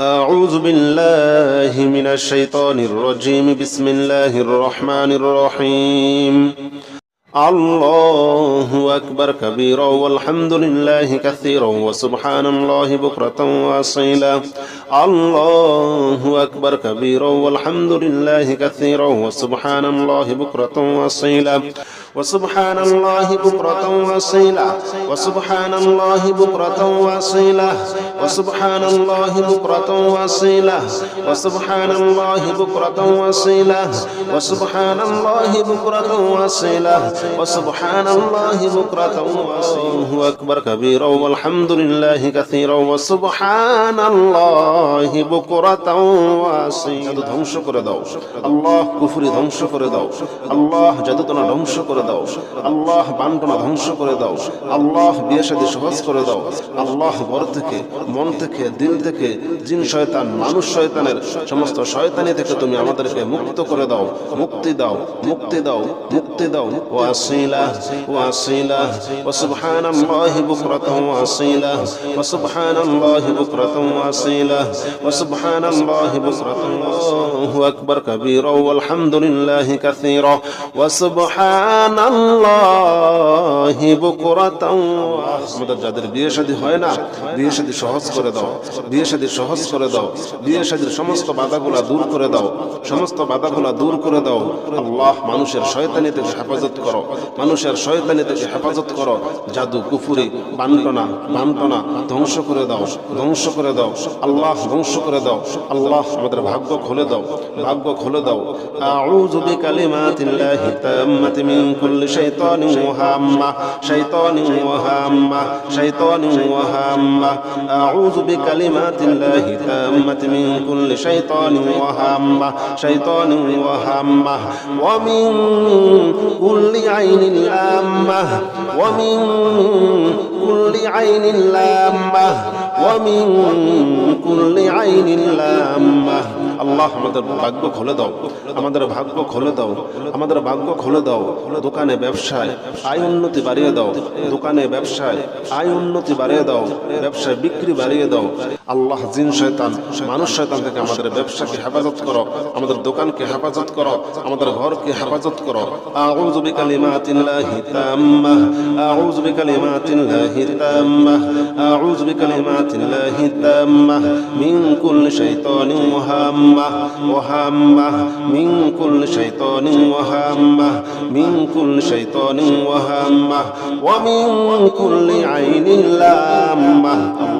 أعوذ بالله من الشيطان الرجيم. بسم الله الرحمن الرحيم. الله أكبر كبيرا والحمد لله كثيرا وسبحان الله بكرة وأصيلا. الله أكبر كبيرا والحمد لله كثيرا وسبحان الله بكرة وأصيلا. وسبحان الله بكرة وأصيلا وسبحان الله بكرة وأصيلا وسبحان الله بكرة وأصيلا وسبحان الله بكرة وأصيلا وسبحان الله بكرة وأصيلا وسبحان الله بكرة الله أكبر كبيرا والحمد لله كثيرا وسبحان الله بكرة وأصيلا ধ্বংস করে দাও আল্লাহ কুফরি ধ্বংস করে দাও আল্লাহ জাদুতনা ধ্বংস করে দাও। আল্লাহ বান্টনা ধ্বংস করে দাও। আল্লাহ বিয়ে শাদী সহজ করে দাও। আল্লাহ ঘর থেকে, মন থেকে দিল থেকে, জিন শয়তান, মানুষ শয়তানের সমস্ত শয়তানি থেকে তুমি আমাদেরকে মুক্ত করে দাও। মুক্তি দাও মুক্তি দাও মুক্তি দাও। ও আসিলা ও আসিলা ও সুবহানাল্লাহি বুকরাতাও ওয়া আসিলা বুকরাতাও ওয়া আসিলা বুকরাতাও আল্লাহু আকবার কাবীরা। ওয়াল কাসীরা। ওয়া সুবহানাল্লাহি বুকরাতাও আমাদের যাদের বিয়ে শাদী হয় না, বিয়ে শাদী সহজ করে দাও, বিয়ে শাদী সহজ করে দাও, বিয়ে শাদীর সমস্ত বাধাগুলা দূর করে দাও, সমস্ত বাধাগুলা দূর করে দাও। আল্লাহ মানুষের শয়তানি থেকে হেফাজত করো, মানুষের শয়তানি থেকে হেফাজত করো। জাদু, কুফুরি, বান্টনা বান্টনা ধ্বংস করে দাও, ধ্বংস করে দাও। আল্লাহ ধ্বংস করে দাও, আল্লাহ আমাদের ভাগ্য খুলে দাও, ভাগ্য খুলে দাও। আউযু বিকালিমাতিল্লাহি তাম্মাতি মিন কুল্লি শাইতানিন ওয়া হাম্মা শাইতানিন ওয়া হাম্মা শাইতানিন ওয়া হাম্মা আউযু বিকালিমাতিল্লাহি তাম্মাতি মিন কুল্লি শাইতানিন ওয়া হাম্মা শাইতানিন ওয়া হাম্মা ওয়া মিন কুল্লি আইনিন লাম্মা ওয়া মিন কুল্লি আল্লাহ আমাদের ভাগ্য খুলে দাও। আমাদের ভাগ্য খুলে দাও। আমাদের ভাগ্য খুলে দাও। দোকানে ব্যবসায় আয় উন্নতি বাড়িয়ে দাও। দোকানে ব্যবসায় আয় উন্নতি বাড়িয়ে দাও। ব্যবসায় বিক্রি বাড়িয়ে দাও। আল্লাহ জিন শয়তান, মানুষ শয়তান থেকে আমাদের ব্যবসাকে হেফাজত করো। আমাদের দোকানকে হেফাজত করো। আমাদের ঘরকে হেফাজত করো। আউযু বিকালিমাতিল্লাহি তাম্মাহ আউযু বিকালিমাতিল্লাহি তাম্মাহ আউযু বিকালিমাতিল্লাহি তাম্মাহ মিন কুল্লি শাইতানিন ওয়া হাম্মাহ ওয়া হাম্মাহ মিন কুল্লি শাইতানিন ওয়া হাম্মাহ মিন কুল্লি শাইতানিন ওয়া হাম্মাহ ওয়া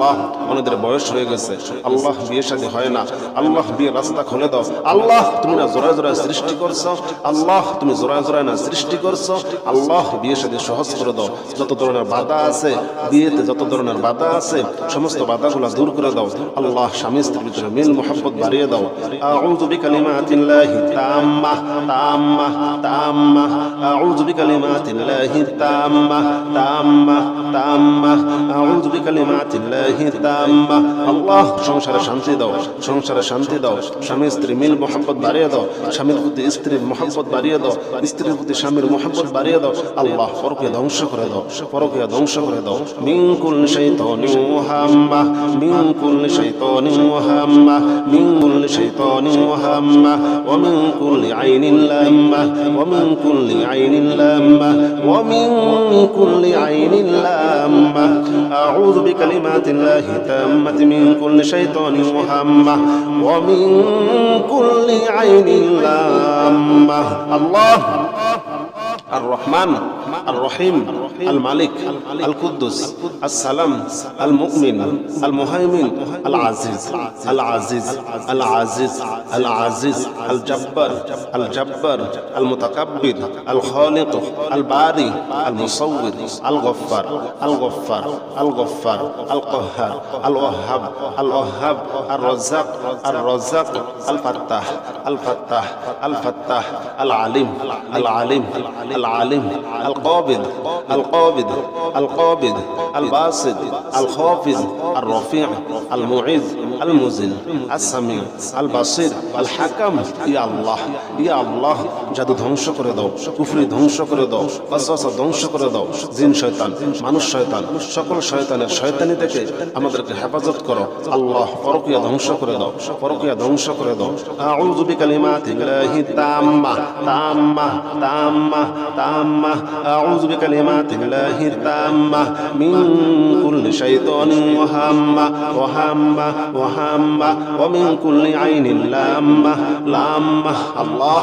আল্লাহ আমাদের বয়স হয়ে গেছে। আল্লাহ বিয়ে শাদী হয় না। আল্লাহ বিয়ে রাস্তা খুলে দাও। আল্লাহ তুমি না জোড়ায় জোড়ায় সৃষ্টি করছ। আল্লাহ তুমি জোড়ায় জোড়ায় না সৃষ্টি করছ। আল্লাহ বিয়ে শাদী সহজ করে দাও। যত ধরনের বাধা আছে, বিয়েতে যত ধরনের বাধা আছে, সমস্ত বাধাগুলো দূর করে দাও। আল্লাহ স্বামী স্ত্রীর ভিতরে মিল মোহাম্মত বাড়িয়ে দাও। আউযু বিকালিমাতিল্লাহি তাম্মাহ তাম্মাহ তাম্মাহ আউযু বিকালিমাতিল্লাহি তাম্মাহ তাম্মাহ তাম্মাহ আউযু বিকালিমাতিল্লাহি তাম্মাহ আল্লাহ সংসারে শান্তি দাও, সংসারে শান্তি দাও। স্বামী, স্ত্রী মিল মোহাম্মত বাড়িয়ে দাও, স্বামীর প্রতি স্ত্রীর মোহাম্মত বাড়িয়ে দাও, স্ত্রীর প্রতি স্বামীর মোহাম্মত বাড়িয়ে দাও। আল্লাহ পরকে ধ্বংস করে দাও পরকে ধ্বংস করে দাও। মিনকুল শাইতানি মুহাম্মা মিনকুল শাইতানি মুহাম্মা মিনকুল শাইতানি মুহাম্মা আইনিন লাম্মা, ওয়া মিন কুল্লি আইনিন লাম্মা ওয়া মিন কুল্লি আইনিন লাম্মা আউযু বিকালিমাতিল্লাহি তাম্মাতি মিন কুল্লি শাইতানিন মুহাম্মা ওয়া মিন কুল্লি আইনিন লাম্মা আল্লাহ الرحمن الرحيم الملك القدس السلام المؤمن المهيمن العزيز العزيز العزيز العزيز الجبار الجبار المتكبر الخالق الباري المصور الغفار الغفار الغفار القهار الوهاب الوهاب الرزاق الرزاق الفتاح الفتاح الفتاح العليم العليم العالم القابض القابض القابض الباسط الخافض الرفيع المعز المذل السميع البصير الحكم ইয়া আল্লাহ ইয়া আল্লাহ জাদু ধ্বংস করে দাও কুফরি ধ্বংস করে দাও ওয়াসওয়াসা ধ্বংস করে দাও জিন শয়তান মানুষ শয়তান সকল শয়তানের শয়তানি থেকে আমাদেরকে হেফাজত করো আল্লাহ পরকিয়া ধ্বংস করে দাও পরকিয়া ধ্বংস করে দাও আউযু বিকালিমাতিল্লাহি তাম্মা তাম্মা তাম্মা তাম্মা আউযু বিকালিমাতিল্লাহি তাম্মা মিন কুল্লি শাইতানিন ওয়া হাম্মা ওয়া হাম্মা ওয়া হাম্মা ওয়া মিন কুল্লি আইনিন লাম্মা লাম্মা আল্লাহ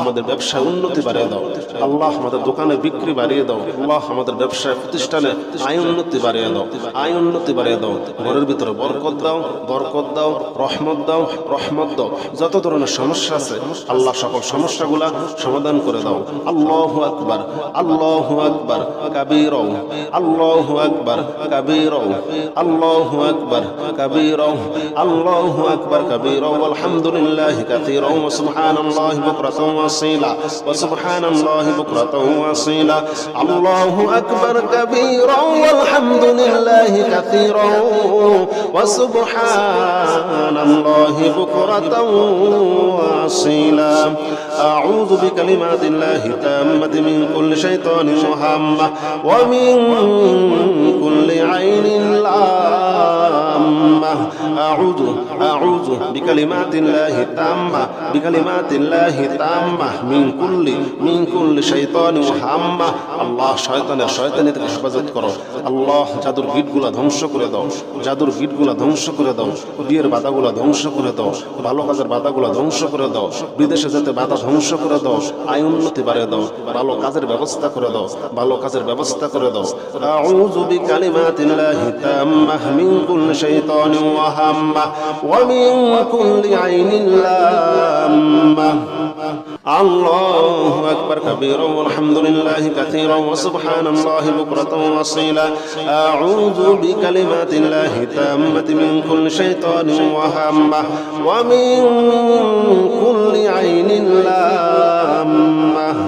আমাদের ব্যবসায় উন্নতি বাড়িয়ে দাও। আল্লাহ আমাদের দোকানে বিক্রি বাড়িয়ে দাও। আল্লাহ আমাদের ব্যবসায়, প্রতিষ্ঠানে আয় উন্নতি বাড়িয়ে দাও। আয় উন্নতি বাড়িয়ে দাও। ঘরের ভিতরে বরকত দাও বরকত দাও, রহমত দাও রহমত দাও। যত ধরনের সমস্যা আছে, আল্লাহ সকল সমস্যাগুলা সমাধান করে দাও। আল্লাহ আকবার আল্লাহ আকবার কাবির আল্লাহ আকবার কাবির আল্লাহ আকবার কাবির আল্লাহ আকবার কাবির আলহামদুলিল্লাহ ওয়া সুবহানাল্লাহি وأصيلا وسبحان الله بكرة وأصيلا الله أكبر كبيرا والحمد لله كثيرا. وسبحان الله بكرة وأصيلا أعوذ بكلمات الله التامة من كل شيطان وهم ومن كل عين لا তাম্মা, আউযু আউযু বিকালিমাতিল্লাহি তাম্মা বিকালিমাতিল্লাহি তাম্মা, মিন কুল্লি মিন কুল্লি শাইতানিন হাম্মা। আল্লাহ শয়তানের শয়তানি হেফাজত করো। আল্লাহ জাদুর গিটগুলা ধ্বংস করে দাও। জাদুর গিটগুলা ধ্বংস করে দাও। বিয়ের বাধাগুলা ধ্বংস করে দাও। ভালো কাজের বাধাগুলা ধ্বংস করে দাও। বিদেশে যাতে বাধা ধ্বংস করে দাও। আয় উন্নতি বাড়ে দাও। ভালো কাজের ব্যবস্থা করে দাও। ভালো কাজের ব্যবস্থা করে দাও। আউযু বিকালিমাতিল্লাহি তাম্মা, মিন কুল্লি শাইতানিন شيطان وهمة ومن كل عين لامة. الله أكبر كبيرا والحمد لله كثيرا وسبحان الله بكرة وصيلا أعوذ بكلمات الله التامة من كل شيطان وهمة ومن كل عين لامة.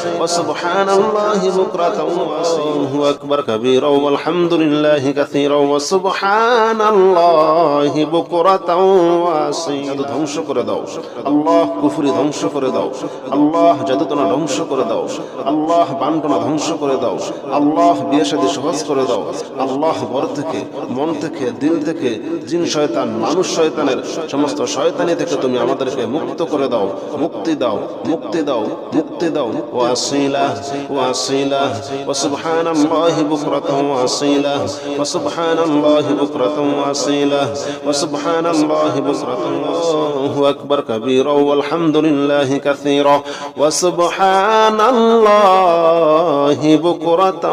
وسبحان الله بكرة الله أكبر كبيرا والحمد لله كثيرا وسبحان الله بكرة وأصيلا ধ্বংস করে দাও আল্লাহ কুফরি ধ্বংস করে দাও আল্লাহ জাদুতনা ধ্বংস করে দাও আল্লাহ বান্টনা ধ্বংস করে দাও আল্লাহ বিয়ে শাদী সহজ করে দাও আল্লাহ ঘর থেকে মন থেকে দিল থেকে জিন শয়তান মানুষ শয়তানের সমস্ত শয়তানি থেকে তুমি আমাদেরকে মুক্ত করে দাও মুক্তি দাও মুক্তি দাও মুক্তি দাও ওয়াসিলা ওয়াসিলা وسبحان الله بكرة وأصيلا وسبحان الله بكرة وأصيلا وسبحان الله بكرة الله أكبر كبيرا والحمد لله كثيرا وسبحان الله بكرة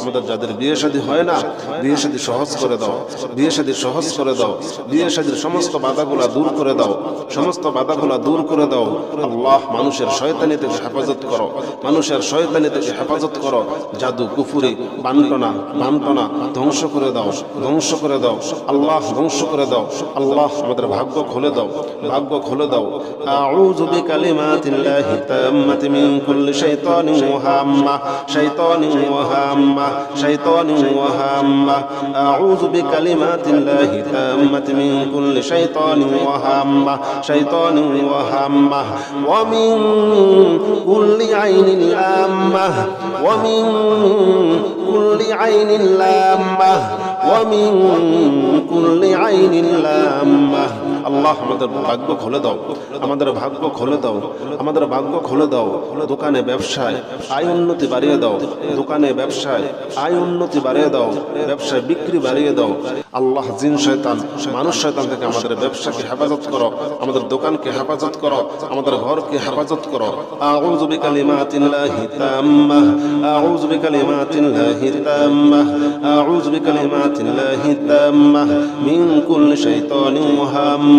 আমাদের যাদের বিয়ে শাদী হয় না বিয়ে শাদী সহজ করে দাও বিয়ে শাদী সহজ করে দাও বিয়ে শাদীর সমস্ত বাধাগুলা দূর করে দাও সমস্ত বাধাগুলা দূর করে দাও আল্লাহ মানুষের শয়তানি থেকে হেফাজত করো মানুষের শয়তানি থেকে হেফাজত করো। জাদু, কুফুরি, বান্টনা বান্টনা ধ্বংস করে দাও, ধ্বংস করে দাও। আল্লাহ ধ্বংস করে দাও। আল্লাহ আমাদের ভাগ্য খুলে দাও। ভাগ্য খুলে দাও। আউযু বিকালিমাতিল্লাহি তাম্মাতি মিন কুল্লি শাইতানিন ওয়াহাম্মা। শাইতানিন ওয়াহাম্মা। শাইতানিন ওয়াহাম্মা। আউযু বিকালিমাতিল্লাহি তাম্মাতি মিন কুল্লি শাইতানিন ওয়াহাম্মা। শাইতানিন ওয়াহাম্মা। ওয়া মিন কুল্লি عين لامة ومن كل عين لامة ومن كل عين لامة. আল্লাহ, আমাদের ভাগ্য খুলে দাও। আমাদের ভাগ্য খুলে দাও। আমাদের ভাগ্য খুলে দাও। দোকানে ব্যবসায় আয় উন্নতি বাড়িয়ে দাও। দোকানে ব্যবসায় আয় উন্নতি বাড়িয়ে দাও। ব্যবসায় বিক্রি বাড়িয়ে দাও। আল্লাহ জিন শয়তান, মানুষ শয়তান থেকে আমাদের ব্যবসাকে হেফাজত করো। আমাদের দোকানকে হেফাজত করো। আমাদের ঘরকে হেফাজত করো। আউযু বিকালিমাতিল্লাহি তাম্মা আউযু বিকালিমাতিল্লাহি তাম্মা আউযু বিকালিমাতিল্লাহি তাম্মা মিন কুল্লি শাইতানিন ওয়া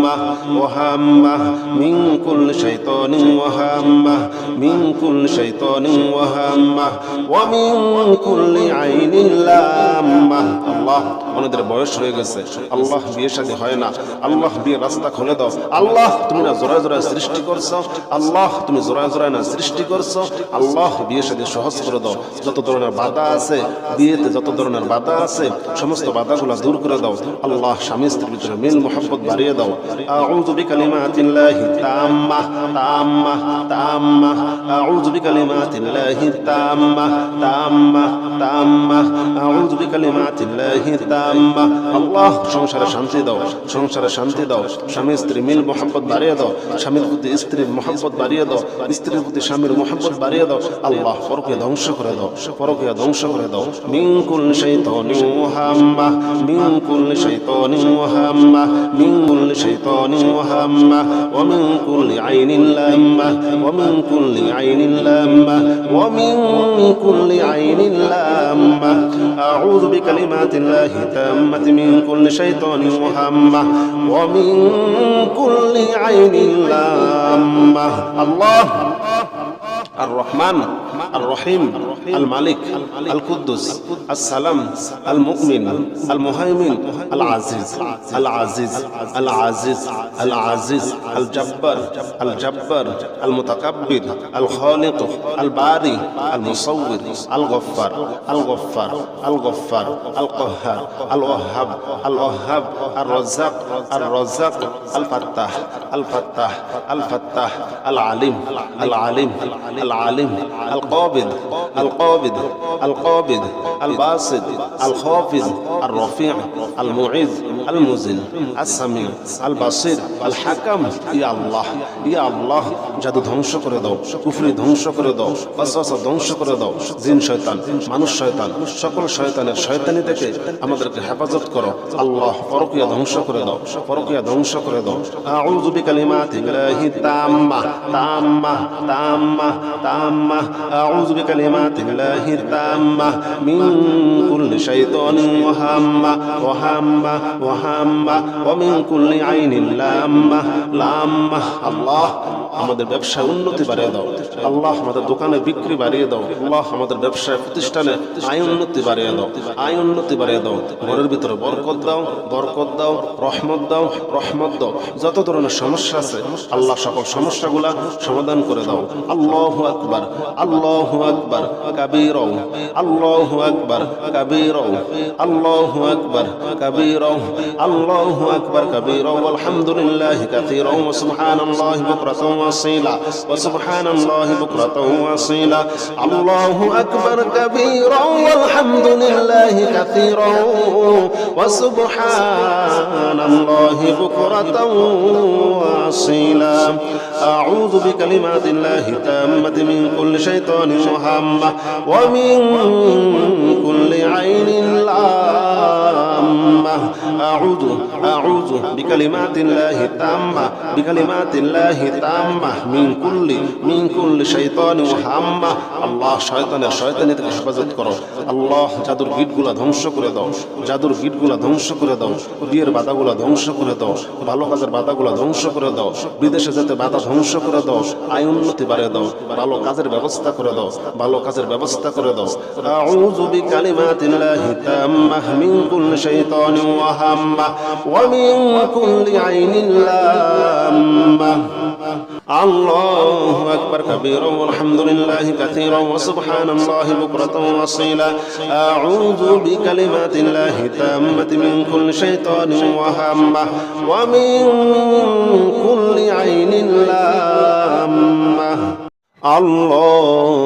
কুল্লি শাইতানিন ওয়া হাম্মা মিন কুল্লি শাইতানিন ওয়া হাম্মা ওয়া মিন কুল্লি আইনিন লাম্মা আল্লাহ ওনাদের বয়স হয়ে গেছে। আল্লাহ, বিয়ে সাথে হয় না। আল্লাহ, বিয়ে রাস্তা খুলে দাও। আল্লাহ, তুমি না জোড়ায় জোড়ায় সৃষ্টি করছ। আল্লাহ, তুমি জোড়ায় জোড়ায় না সৃষ্টি করছ। আল্লাহ, বিয়ে সাথে সহজ করে দাও। যত ধরনের বাধা আছে, বিয়েতে যত ধরনের বাধা আছে, সমস্ত বাধাগুলো দূর করে দাও। আল্লাহ, স্বামী স্ত্রীর ভিতরে মিল মোহাম্মত বাড়িয়ে দাও। আউযু বিকালিমাতিল্লাহি তাম্মা তাম্মা তাম্মা। আউযু বিকালিমাতিল্লাহি তাম্মা তাম্মা তাম্মা। আউযু বিকালিমাতিল্লাহি তাম্মা। আল্লাহ, সংসারে শান্তি দাও, সংসারে শান্তি দাও। স্বামী, স্ত্রী মিল মোহাম্মত বাড়িয়ে দাও। স্বামীর প্রতি স্ত্রীর মোহাম্মত বাড়িয়ে দাও। স্ত্রীর প্রতি স্বামীর মোহাম্মত বাড়িয়ে দাও। আল্লাহ পরকে ধ্বংস করে দাও। পরকে ধ্বংস করে দাও। মিনকুল শাইতানি ওয়াহাম্মা, মিনকুল শাইতানি ওয়াহাম্মা, মিনকুল শাইতানি شيطان وهمة ومن كل عين لامة ومن كل عين لامة ومن كل عين لامة أعوذ بكلمات الله تامة من كل شيطان وهمة ومن كل عين لامة الله. الرحمن. الرحيم الملك القدس السلام المؤمن المهيمن العزيز العزيز العزيز العزيز الجبار الجبار المتكبر الخالق الباري المصور الغفار الغفار الغفار القهار الوهاب الوهاب الرزاق الرزاق الفتاح الفتاح الفتاح العليم العليم العليم القابض القابض القابض الباسط الخافض الرفيع المعز المذل السميع البصير الحكم يا الله يا الله জাদু ধ্বংস করে দাও কুফরি ধ্বংস করে দাও ওয়াসওয়াসা ধ্বংস করে দাও জিন শয়তান মানুষ শয়তান সকল শয়তানের শয়তানি থেকে আমাদেরকে হেফাজত করো আল্লাহ পরকিয়া ধ্বংস করে দাও পরকিয়া ধ্বংস করে দাও আউযু বিকালিমাতিল্লাহি তাম্মা তাম্মা তাম্মা তাম্মা আউযু বিকালিমাতিল্লাহি তাম্মা মিন কুল্লি শাইতানিন ওয়া হাম্মা ওয়া হাম্মা ওয়া হাম্মা ওয়া মিন কুল্লি আইনিন লাম্মা লাম্মা আল্লাহ আমাদের ব্যবসায় উন্নতি বাড়িয়ে দাও। আল্লাহ আমাদের দোকানে বিক্রি বাড়িয়ে দাও। আল্লাহ আমাদের ব্যবসায় প্রতিষ্ঠানে আয় উন্নতি বাড়িয়ে দাও। আয় উন্নতি বাড়িয়ে দাও। ঘরের ভিতরে বরকত দাও বরকত দাও, রহমত দাও রহমত দাও। যত ধরনের সমস্যা আছে, আল্লাহ সকল সমস্যাগুলা সমাধান করে দাও। আল্লাহ আকবার আল্লাহ আকবার কাবীর আল্লাহ আকবার কাবীর আল্লাহ আকবার কাবীর আল্লাহ আকবার কাবীর আলহামদুলিল্লাহ ওয়া সুবহানাল্লাহি বুকরাতাও ওয়াসীলা ওয়া সুবহানাল্লাহি বুকরাতাও ওয়াসীলা আল্লাহু আকবার কাবীরা ওয়ালহামদুলিল্লাহি কাসীরা ওয়া সুবহানাল্লাহি বুকরাতাও ওয়াসীলা আউযু বিকালিমাতিল্লাহি তাম্মাতি মিন কুল্লি শাইতানিন ওয়া হাম্মা ওয়া মিন কুল্লি আইনিন বিকালিমাতিল্লাহি তাম্মা মিন কুল্লি মিন কুল্লি শাইতানিন ওয়া হাম্মা আল্লাহ শয়তানের শয়তানি থেকে হেফাজত করো। আল্লাহ, জাদুর গিটগুলা ধ্বংস করে দাও। জাদুর গিটগুলা ধ্বংস করে দাও। বিয়ের বাধাগুলা ধ্বংস করে দাও। ভালো কাজের বাধাগুলা ধ্বংস করে দাও। বিদেশে যেতে বাধা ধ্বংস করে দাও। আয় উন্নতি বাড়িয়ে দাও। ভালো কাজের ব্যবস্থা করে দাও। ভালো কাজের ব্যবস্থা করে দাও। আউযু বিকালিমাতিল্লাহি তাম্মাহ মিন কুল্লি শাইতানিন ওয়া هم ومن كل عين لامة. الله أكبر كبيرا والحمد لله كثيرا وسبحان الله بكرة وصيلا أعوذ بكلمات الله التامة من كل شيطان وهامة ومن كل عين لامة. الله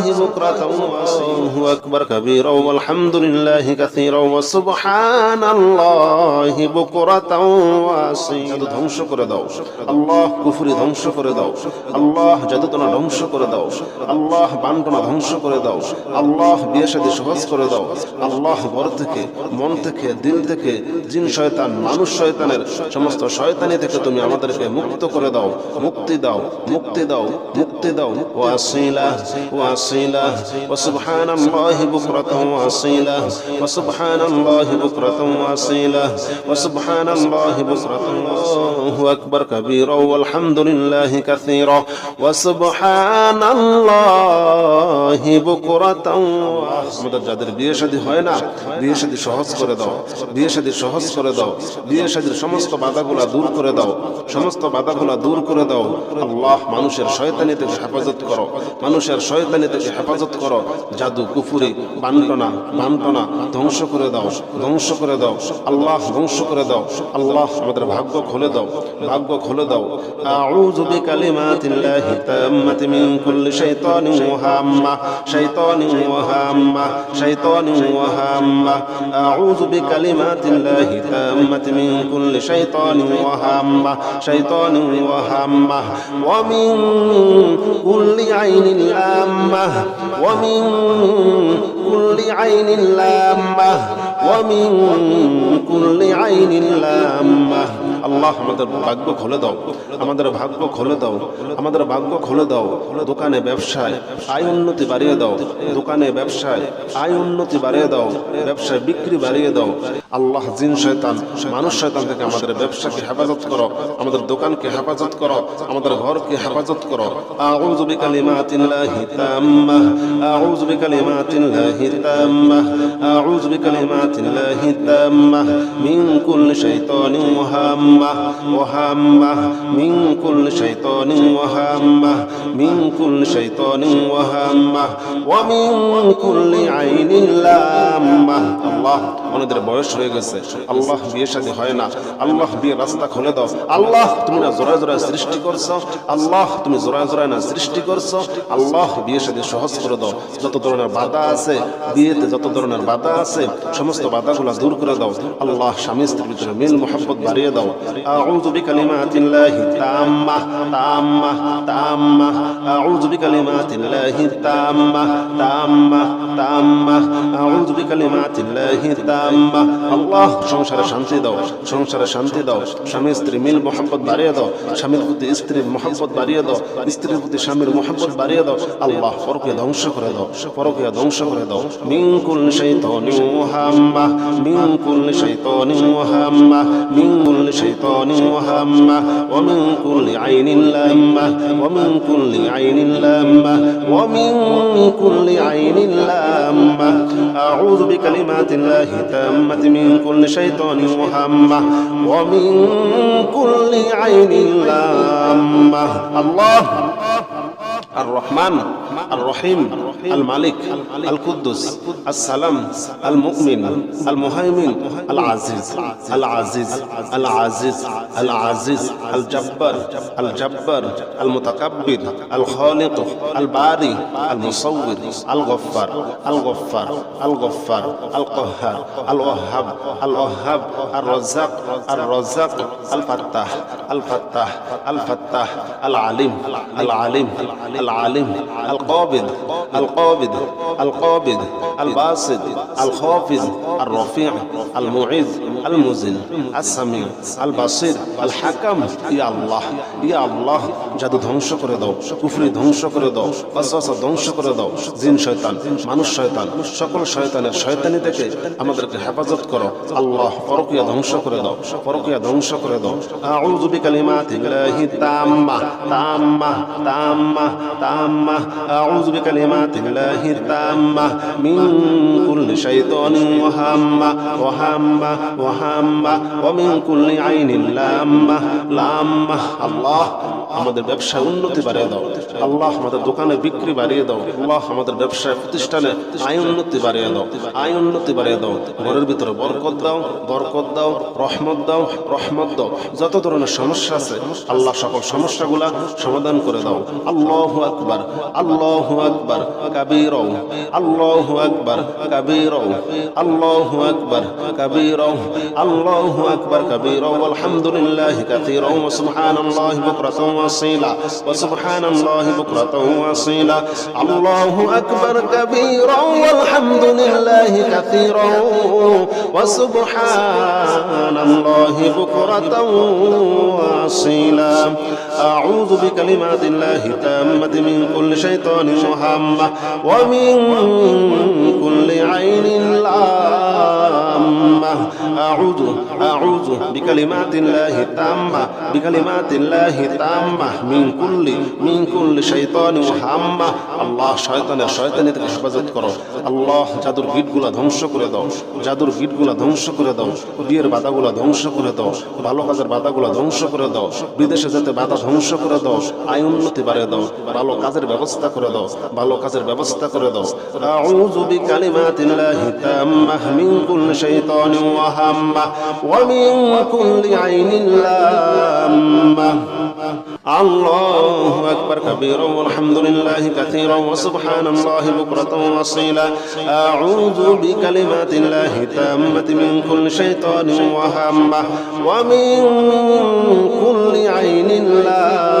بكرة الله أكبر كبيرا والحمد لله كثيرا وسبحان الله بكرة وأصيلا ধ্বংস করে দাও আল্লাহ কুফরি ধ্বংস করে দাও আল্লাহ জাদুতনা ধ্বংস করে দাও আল্লাহ বান্টনা ধ্বংস করে দাও আল্লাহ বিয়ে শাদী সহজ করে দাও আল্লাহ ঘর থেকে মন থেকে দিল থেকে জিন শয়তান মানুষ শয়তানের সমস্ত শয়তানি থেকে তুমি আমাদেরকে মুক্ত করে দাও মুক্তি দাও মুক্তি দাও মুক্তি দাও ও আসিলা সুবহানাল্লাহি বুকরাতাও ওয়া আসিলা ও সুবহানাল্লাহি বুকরাতাও ওয়া আসিলা ও সুবহানাল্লাহি বুকরাতাও আল্লাহু আকবার কাবীরা ওয়াল হামদুলিল্লাহি কাসীরা ওয়া সুবহানাল্লাহি বুকরাতাও আমাদের যাদের বিয়ে শাদী হয় না, বিয়ে শাদী সহজ করে দাও, বিয়ে শাদী সহজ করে দাও, বিয়ে শাদীর সমস্ত বাধাগুলা দূর করে দাও, সমস্ত বাধাগুলা দূর করে দাও। আল্লাহ মানুষের শয়তানি থেকে হেফাজত করো, মানুষের শয়তানি থেকে হেফাজত করো। জাদু, কুফুরি, বান্টনা বান্টনা, ধ্বংস করে দাও, ধ্বংস করে দাও। আল্লাহ ধ্বংস করে দাও। আল্লাহ আমাদের ভাগ্য খুলে দাও। ভাগ্য খুলে দাও। আউযু বিকালিমাতিল্লাহি তাম্মাতি মিন কুল্লি শাইতানিন ওয়া হাম্মা শাইতানিন ওয়া হাম্মা শাইতানিন ওয়া হাম্মা আউযু বিকালিমাতিল্লাহি তাম্মাতি মিন কুল্লি শাইতানিন ওয়া হাম্মা শাইতানিন ওয়া হাম্মা ওয়া মিন কুল্লি আইনিন লাম্মা ওয়া মিন কুল্লি আইনিন লাম্মা ওয়া মিন কুল্লি আইনিন লাম্মা আল্লাহ আমাদের ভাগ্য খুলে দাও। আমাদের ভাগ্য খুলে দাও। আমাদের ভাগ্য খুলে দাও। দোকানে ব্যবসায় আয় উন্নতি বাড়িয়ে দাও। দোকানে ব্যবসায় আয় উন্নতি বাড়িয়ে দাও। ব্যবসায় বিক্রি বাড়িয়ে দাও। আল্লাহ জিন শয়তান, মানুষ শয়তান থেকে আমাদের ব্যবসাকে হেফাজত করো। আমাদের দোকানকে হেফাজত করো। আমাদের ঘরকে হেফাজত করো। আউযু বিকালিমাতিল্লাহি তাম্মাহ আউযু বিকালিমাতিল্লাহি তাম্মাহ আউযু বিকালিমাতিল্লাহি তাম্মাহ মিন কুল্লি শাইতানিন ওয়া কুল্লি শাইতানিন ওয়া হাম্মাহ মিন কুল্লি শাইতানিন ওয়া হাম্মাহ ওয়া মিন কুল্লি আইনিন লাম্মাহ আল্লাহ আমাদের বয়স হয়ে গেছে। আল্লাহ বিয়ে শাদী হয় না। আল্লাহ বিয়ে রাস্তা খুলে দাও। আল্লাহ তুমি না জোড়ায় জোড়ায় সৃষ্টি করছ। আল্লাহ তুমি জোড়ায় জোড়ায় না সৃষ্টি করছ। আল্লাহ বিয়ে শাদী সহজ করে দাও। যত ধরনের বাধা আছে, বিয়েতে যত ধরনের বাধা আছে, সমস্ত বাধাগুলো দূর করে দাও। আল্লাহ স্বামী স্ত্রীর ভিতরে মিল মোহাম্মত বাড়িয়ে দাও। আউযু বিকালিমাতিল্লাহি তাম্মা তাম্মা তাম্মা আউযু বিকালিমাতিল্লাহি তাম্মা তাম্মা তাম্মা আউযু বিকালিমাতিল্লাহি তাম্মা আল্লাহ সংসারে শান্তি দাও, সংসারে শান্তি দাও। স্বামী, স্ত্রী, মিল মোহাম্মত বাড়িয়ে দাও। স্বামীর প্রতি স্ত্রীর মোহাম্মত বাড়িয়ে দাও। স্ত্রীর প্রতি স্বামীর মোহাম্মত বাড়িয়ে দাও। আল্লাহ পরকে ধ্বংস করে দাও পরকে ধ্বংস করে দাও। মিনকুল শাইতানি ওয়াহাম্মা মিনকুল শাইতানি ওয়াহাম্মা মিনকুল শাইতানি ওয়াহাম্মা ওয়া মিন কুল্লি আইনিন লাম্মা ওয়া মিন কুল্লি আইনিন লাম্মা ওয়া মিন কুল্লি আইনিন লাম্মা আউযু বিকালিমাতিল্লাহি তাম্মাতি মিন কুল্লি শাইতানি ওয়াহাম্মা ওয়া মিন কুল্লি আইনিন লাম্মা আল্লাহ الرحمن الرحيم الملك القدس السلام المؤمن المهيمن العزيز العزيز العزيز العزيز الجبار الجبار المتكبر الخالق الباري المصور الغفار الغفار الغفار القهار الوهاب الوهاب الرزاق الرزاق الفتاح الفتاح الفتاح العليم العليم العالم القابض. القابض القابض الباسط الخافض الرفيع المعز المذل السميع البصير الحكم يا الله يا الله জাদু ধ্বংস করে দাও কুফরি ধ্বংস করে দাও অসওয়াসা ধ্বংস করে দাও জিন শয়তান মানুষ শয়তান সকল শয়তানের শয়তানি থেকে আমাদেরকে হেফাজত করো আল্লাহ পরকিয়া ধ্বংস করে দাও পরকিয়া ধ্বংস করে দাও আউযু বিকালিমাতিল্লাহি তাম্মা তাম্মা তাম্মা তাম্মা আউযু বিকালিমাতিল্লাহি তাম্মা মিন কুল্লি শাইতানিন ওয়া হাম্মা ওয়া হাম্মা ওয়া হাম্মা ওয়া মিন কুল্লি আইনিন লাম্মা লাম্মা আল্লাহ আমাদের ব্যবসায় উন্নতি বাড়িয়ে দাও। আল্লাহ আমাদের দোকানে বিক্রি বাড়িয়ে দাও। আল্লাহ আমাদের ব্যবসায়, প্রতিষ্ঠানে আয় উন্নতি বাড়িয়ে দাও। আয় উন্নতি বাড়িয়ে দাও। ঘরের ভিতরে বরকত দাও বরকত দাও, রহমত দাও রহমত দাও। যত ধরনের সমস্যা আছে, আল্লাহ সকল সমস্যাগুলা সমাধান করে দাও। আল্লাহু আকবার, আল্লাহ আকবার, কাবীরাও, আল্লাহু আকবার, কাবীরাও, আল্লাহু আকবার, কাবীরাও, আল্লাহু আকবার, কাবীরাও। আলহামদুলিল্লাহি ওয়া সুবহানাল্লাহি বুকরাতাও ওয়া আসীলা ওয়া সুবহানাল্লাহি বুকরাতাও ওয়া আসীলা আল্লাহু আকবার কাবীরাও আলহামদুলিল্লাহি কাসীরাও ওয়া সুবহানাল্লাহি বুকরাতাও ওয়া আসীলা আউযু বিকালিমাতিল্লাহি তাম্মাতি মিন কুল্লি শাইতানিন ওয়া হাম্মা ওয়া তাম্মা তাম্মা ধ্বংস করে দাও। জাদুর গিটগুলা ধ্বংস ধ্বংস করে দাও। ভালো কাজের বাধাগুলা ধ্বংস করে দাও। বিদেশে যেতে বাধা ধ্বংস করে দাও। আয় উন্নতি বাড়িয়ে দাও। ভালো কাজের ব্যবস্থা করে দাও। ভালো কাজের ব্যবস্থা করে দাও। আউযু বিকালিমাতিল্লাহি তাম্মাহ মিন কুল্লি শাইতানিন ওয়া হাম্মা ومن كل عين لامة. الله أكبر كبيرا والحمد لله كثيرا وسبحان الله بكرة وصيلا أعوذ بكلمات الله التامة من كل شيطان وهامة. ومن كل عين لامة.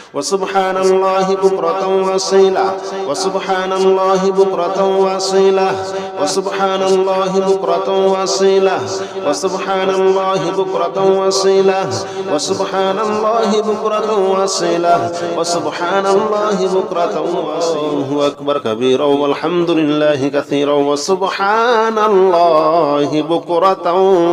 وسبحان الله بكرة وأصيلا وسبحان الله بكرة وأصيلا وسبحان الله بكرة وأصيلا وسبحان الله بكرة وأصيلا وسبحان الله بكرة وأصيلا وسبحان الله بكرة الله أكبر كبيرا والحمد لله كثيرا وسبحان الله بكرة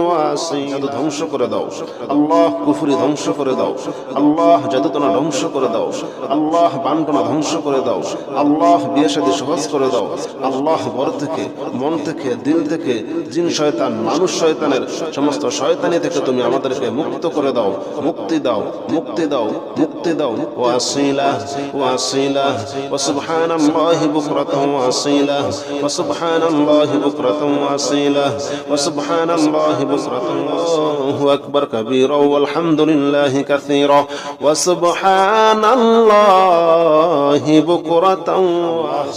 وأصيلا ধ্বংস করে দাও আল্লাহ কুফরি ধ্বংস করে দাও আল্লাহ জাদুতনা ধ্বংস করে দাও। আল্লাহ বান্টনা ধ্বংস করে দাও। আল্লাহ বিয়ে শাদী সহজ করে দাও। আল্লাহ ঘর থেকে, মন থেকে, দিল থেকে, জিন শয়তান, মানুষ শয়তানের সমস্ত শয়তানি থেকে তুমি আমাদেরকে মুক্ত করে দাও। মুক্তি দাও মুক্তি দাও মুক্তি দাও। ও আসিলা ও আসিলা ও সুবহানাল্লাহি বুকরাতাও ওয়া আসিলা ও সুবহানাল্লাহি বুকরাতাও ওয়া আসিলা ও সুবহানাল্লাহি বুকরাতাও আল্লাহু আকবার কাবীরা। ওয়ালহামদুলিল্লাহি কাসীরা। ওয়া সুবহানাল্লাহি বুকরাতাও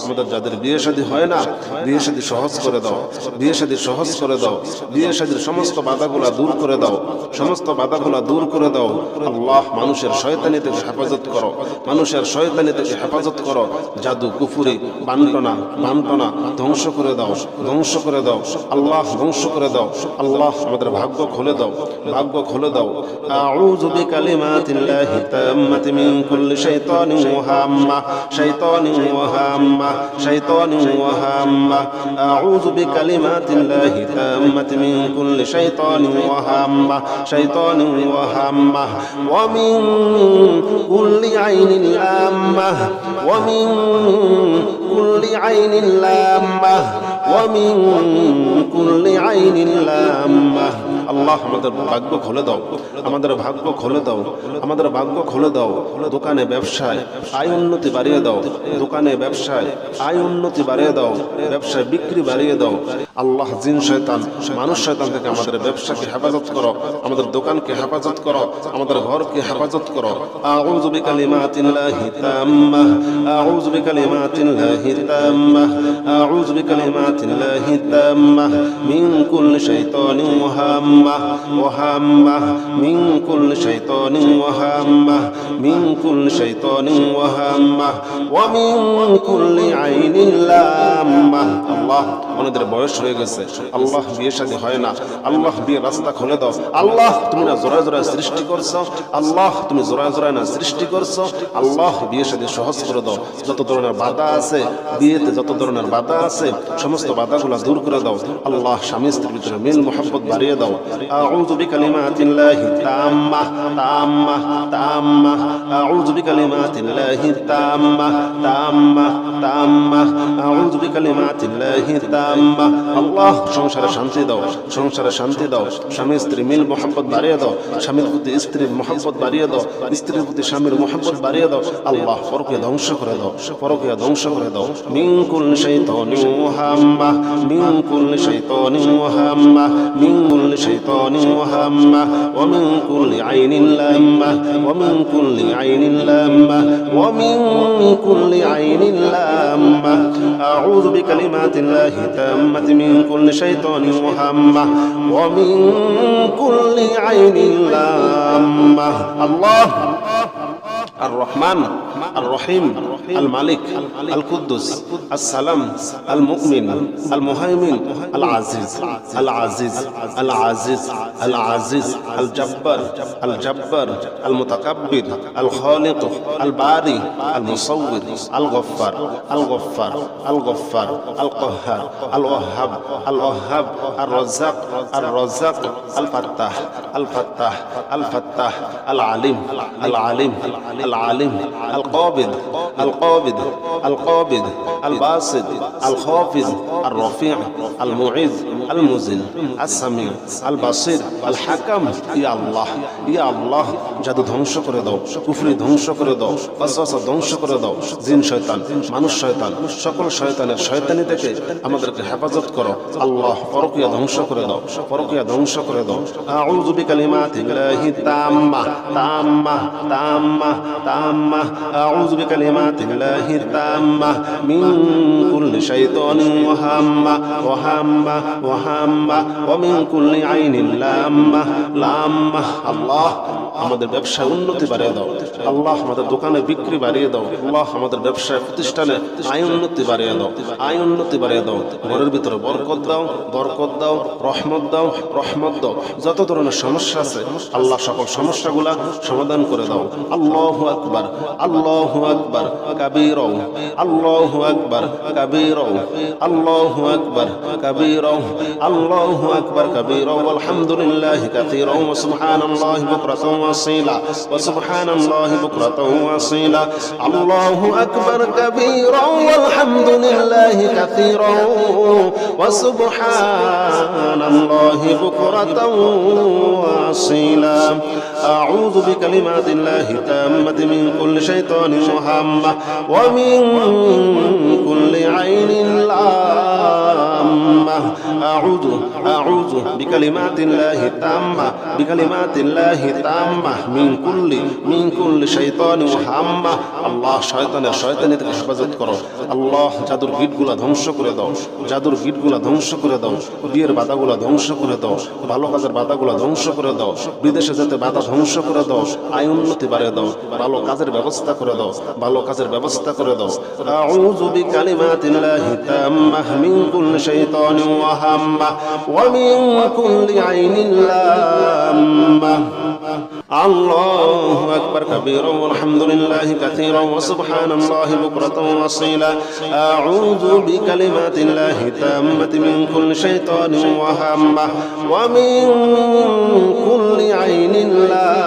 আমাদের যাদের বিয়ে শাদী হয় না, বিয়ে শাদী সহজ করে দাও, বিয়ে শাদী সহজ করে দাও, বিয়ে শাদীর সমস্ত বাধাগুলা দূর করে দাও, সমস্ত বাধাগুলা দূর করে দাও। আল্লাহ মানুষের শয়তানি থেকে হেফাজত করো, মানুষের শয়তানি থেকে হেফাজত করো। জাদু, কুফুরি, বান্টনা বান্টনা ধ্বংস করে দাও, ধ্বংস করে দাও। আল্লাহ ধ্বংস করে দাও। আল্লাহ আমাদের ভাগ্য খুলে দাও, ভাগ্য খুলে দাও। আউযু বিকালিমাতিল্লাহি তাম্মাতি মিন কুল্লি শাইতানিন ওয়া হাম্মা শাইতানিন ওয়া হাম্মা শাইতানিন ওয়া হাম্মা আউযু বিকালিমাতিল্লাহি তাম্মাতি মিন কুল্লি শাইতানিন ওয়া হাম্মা শাইতানিন ওয়া হাম্মা ওয়া মিন কুল্লি আইনিন লাম্মা ওয়া মিন কুল্লি আল্লাহ আমাদের ভাগ্য খুলে দাও। আমাদের ভাগ্য খুলে দাও। আমাদের ভাগ্য খুলে দাও। দোকানে ব্যবসায় আয় উন্নতি বাড়িয়ে দাও। দোকানে ব্যবসায় আয় উন্নতি বাড়িয়ে দাও। ব্যবসায় বিক্রি বাড়িয়ে দাও। আল্লাহ জিন শয়তান, মানুষ শয়তান থেকে আমাদের ব্যবসাকে হেফাজত করো। আমাদের দোকানকে হেফাজত করো। আমাদের ঘরকে হেফাজত করো। আউযু বিকালিমাতিল্লাহি তাম্মাহ। আউযু বিকালিমাতিল্লাহি তাম্মাহ। আউযু বিকালিমাতিল্লাহি তাম্মাহ। মিন কুল্লি শাইতানিন ওয়া وهامة وهامة من كل شيطان وهامة من كل شيطان وهامة ومن كل عين لامة الله ওনাদের বয়স হয়ে গেছে আল্লাহ বিয়ে শাদী হয় না আল্লাহ বিয়ে রাস্তা খুলে দাও আল্লাহ তুমি না জোড়ায় জোড়ায় সৃষ্টি করছো আল্লাহ তুমি জোড়ায় জোড়ায় না সৃষ্টি করছো আল্লাহ বিয়ে শাদী সহজ করে দাও যত ধরনের বাধা আছে বিয়েতে যত ধরনের বাধা আছে সমস্ত বাধাগুলো দূর করে দাও আল্লাহ স্বামী স্ত্রীর ভিতরে মিল মোহাম্মত বাড়িয়ে দাও আউযু বিকালিমাতিল্লাহি তাম্মা তাম্মা তাম্মা, আউযু বিকালিমাতিল্লাহি তাম্মা তাম্মা তাম্মা, আউযু বিকালিমাতিল্লাহি তাম্মা। আল্লাহ, সংসারে শান্তি দাও, সংসারে শান্তি দাও। স্বামী, স্ত্রী মিল মোহাম্মত বাড়িয়ে দাও। স্বামীর প্রতি স্ত্রীর মোহাম্মত বাড়িয়ে দাও। স্ত্রীর প্রতি স্বামীর মোহাম্মত বাড়িয়ে দাও। আল্লাহ পরকে ধ্বংস করে দাও। পরকে ধ্বংস করে দাও। মিন কুল শাইতানিন ওয়াহাম্মা মিন কুল শাইতানিন ওয়াহাম্মা شيطان وهمة ومن كل عين لامة ومن كل عين لامة ومن كل عين لامة أعوذ بكلمات الله تامة من كل شيطان وهمة ومن كل عين لامة الله الرحمن الرحيم الملك القدس السلام المؤمن المهيمن العزيز العزيز العزيز العزيز الجبار الجبار المتكبر الخالق الباري المصور الغفار الغفار الغفار القهار الوهاب الوهاب الرزاق الرزاق الفتاح الفتاح الفتاح العليم العليم العليم القابض القابض القابض الباسط الخافض الرفيع المعز المذل السميع البصير الحكم. يا الله يا الله. জাদু ধ্বংস করে দাও, কুফরি ধ্বংস করে দাও ওয়াসওয়াসা ধ্বংস করে দাও, জিন শয়তান, মানুষ শয়তান, সকল শয়তানের শয়তানি থেকে আমাদেরকে হেফাজত করো। আল্লাহ পরকিয়া ধ্বংস করে দাও, পরকিয়া ধ্বংস করে দাও। আউযু বিকালিমাতিল্লাহি তাম্মা তাম্মা তাম্মা তাম্মা। আউযু বিকালিমাতিল্লাহি তাম্মা, মিন কুল্লি শাইতানিন ওয়াহাম্মা ওয়াহাম্মা ওয়াহাম্মা। ওয়া মিন কুল্লি আইনিন লাম্মা লাম্মা। আল্লাহ আমাদের ব্যবসায় উন্নতি বাড়িয়ে দাও। আল্লাহ আমাদের দোকানে বিক্রি বাড়িয়ে দাও। আল্লাহ আমাদের ব্যবসায়, প্রতিষ্ঠানে আয় উন্নতি বাড়িয়ে দাও। আয় উন্নতি বাড়িয়ে দাও। ঘরের ভিতরে বরকত দাও বরকত দাও, রহমত দাও রহমত দাও। যত ধরনের সমস্যা আছে, আল্লাহ সকল সমস্যাগুলা সমাধান করে দাও। আল্লাহ আকবার আল্লাহ আকবার কাবির আল্লাহ আকবার কাবির আল্লাহ আকবার কাবির আল্লাহ আকবার কাবির আলহামদুলিল্লাহ কাসীরা ওয়া সুবহানাল্লাহি বুকরাতাও ওয়াসীলা ওয়া সুবহানাল্লাহি বুকরাতাও ওয়াসীলা আল্লাহু আকবার কাবীরা ওয়ালহামদুলিল্লাহি কাসীরা ওয়া সুবহানাল্লাহি বুকরাতাও ওয়াসীলা আউযু বিকালিমাতিল্লাহি তাম্মাতি মিন কুল্লি শাইতানিন ওয়াহাম্মা ওয়া মিন কুল্লি আইনিন লাম্মা আউযু আউযু বিকালিমাতিল্লাহি তাম্মা বিকালিমাতিল্লাহি তাম্মা মিন কুল্লি মিন কুল্লি শাইতানিন ওয়াহাম্মা আল্লাহ শয়তানের শয়তানি থেকে হেফাজত করো আল্লাহ জাদুর গিটগুলা ধ্বংস করে দাও। জাদুর গিটগুলা ধ্বংস করে দাও। বিয়ের বাধাগুলা ধ্বংস করে দাও। ভালো কাজের বাধাগুলা ধ্বংস করে দাও। বিদেশে যেতে বাধা ধ্বংস করে দাও। আয় উন্নতি বাড়িয়ে দাও। ভালো কাজের ব্যবস্থা করে দাও। ভালো কাজের ব্যবস্থা করে দাও। আউযু বিকালিমাতিল্লাহি তাম্মাহ মিন কুল্লি শাইতানিন ওয়া হাম্মা ওয়া মিন কুল্লি আইনিন الله أكبر كبيرا والحمد لله كثيرا وسبحان الله بكرة وصيلا أعوذ بكلمات الله تامة من كل شيطان وهمة ومن كل عين لا